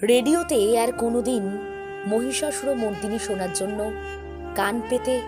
রেডিওতে আর কোনোদিন মহিষাসুর মর্দিনী শোনার জন্য কান পেতে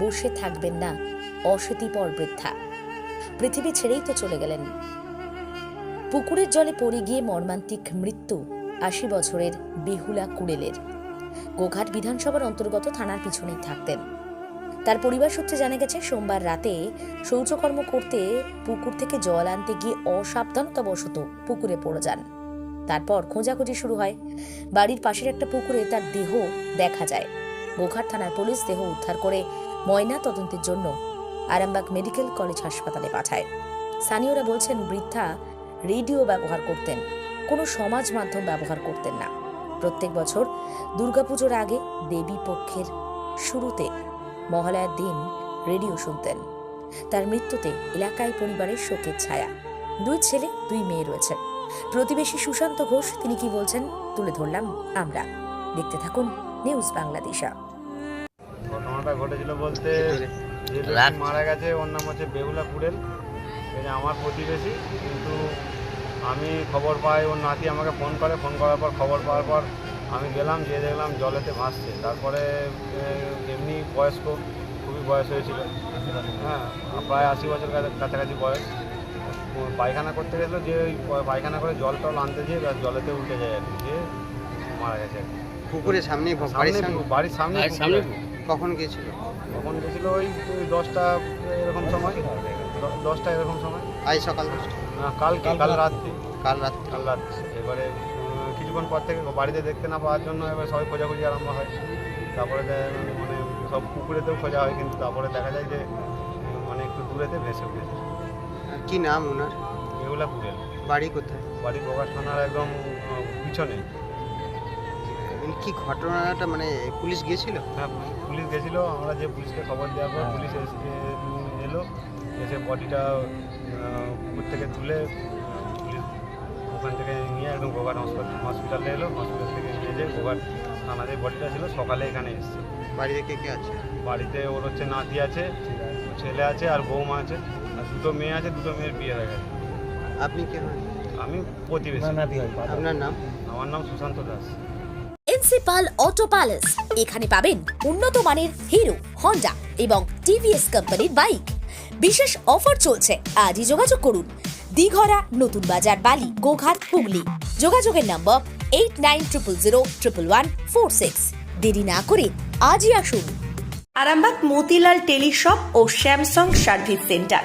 বসে থাকবেন না অশীতিপর বৃদ্ধা পৃথিবী ছেড়েই তো চলে গেলেন। পুকুরের জলে পড়ে গিয়ে মর্মান্তিক মৃত্যু আশি বছরের বেহুলা কুড়েলের। গোঘাট বিধানসভার অন্তর্গত থানার পিছনেই থাকতেন। তার পরিবার সূত্রে জানা গেছে, সোমবার রাতে শৌচকর্ম করতে পুকুর থেকে জল আনতে গিয়ে অসাবধানতাবশত পুকুরে পড়ে যান। তারপর খোঁজাখুঁজি শুরু হয়। বাড়ির পাশের একটা পুকুরে তার দেহ দেখা যায়। গোঘাট থানার পুলিশ দেহ উদ্ধার করে ময়না তদন্তের জন্য আরামবাগ মেডিকেল কলেজ হাসপাতালে পাঠায়। স্থানীয়রা বলছেন, বৃদ্ধা রেডিও ব্যবহার করতেন, কোনো সমাজ মাধ্যম ব্যবহার করতেন না। প্রত্যেক বছর দুর্গাপুজোর আগে দেবী পক্ষের শুরুতে মহালয়ার দিন রেডিও শুনতেন। তার মৃত্যুতে এলাকায় পরিবারের শোকের ছায়া। দুই ছেলে, দুই মেয়ে রয়েছে। প্রতিবেশী সুশান্ত ঘোষ তিনি কি বলছেন? তুলে ধরলাম আমরা। দেখতে থাকুন নিউজ বাংলাদেশা। ঘটনাটা ঘটেছিল বলতে যে মারা গেছে ওর নাম হচ্ছে বেহুলা কুড়েল। আমার প্রতিবেশী কিন্তু আমি খবর পাই ওর নাতি আমাকে ফোন করে। ফোন করার পর খবর পাওয়ার পর আমি গেলাম গিয়ে দেখলাম জলেতে ভাসছে। তারপরে এমনি বয়স্ক খুবই বয়স হয়েছিল। হ্যাঁ প্রায় আশি বছর কাছা- কাছাকাছি বয়স। পায়খানা করতে গেছিল যে ওই পায়খানা করে জল টল আনতে যেয়ে ব্যাস জলেতে উঠে যায় আর কি যে মারা গেছে পুকুরের সামনে সামনে? বাড়ির সামনে সামনে। কখন গিয়েছিল? তখন গেছিল ওই দশটা এরকম সময় দশটা এরকম সময়। আজ সকাল না কালকে কাল রাত্রি। কাল রাত্রে। কাল রাত্রি। এবারে কিছুক্ষণ পর থেকে বাড়িতে দেখতে না পাওয়ার জন্য এবার সবাই খোঁজাখুঁজি আরম্ভ হয়। তারপরে মানে সব পুকুরেতেও খোঁজা হয় কিন্তু তারপরে দেখা যায় যে মানে একটু দূরেতে ভেসে উঠেছে। কি নাম ওনার? এগুলা পুরেল বাড়ি কোথায়? বাড়ি প্রকাশ থানার একদম পিছনে। মানে কি ঘটনাটা মানে পুলিশ গিয়েছিল? হ্যাঁ পুলিশ- গেছিল আমরা যে পুলিশকে খবর দেওয়ার পর পুলিশ এসে এলো এসে বডিটা পুকুর থেকে তুলে পুলিশ ওখান থেকে নিয়ে একদম গোঘাট হসপিটাল হসপিটালে এলো হসপিটাল থেকে নিয়ে যে গোঘাট থানাতে বডিটা ছিল সকালে এখানে এসছে। বাড়িতে কে কে আছে? বাড়িতে ওর হচ্ছে নাতি আছে ছেলে আছে আর বৌমা আছে। দুটো মেয়ে আছে দুটো মেয়ের বিয়ে হয়ে গেছে। আপনি কে হন? আমি প্রতিবেশী। আপনার নাম? আমার নাম Sushanta Das. Principal auto palace. এখানে পাবেন উন্নত মানের হিরো হন্ডা এবং টিভিএস কোম্পানির বাইক। বিশেষ অফার চলছে আজই যোগাযোগ করুন। দিঘরা নতুন বাজার বালি গোঘাট হুগলি। যোগাযোগের number eight nine triple zero triple one four six. দেরি না করে আজই আসুন। আরামবাগ মতিলাল টেলিশপ ও স্যামসাং সার্ভিস সেন্টার।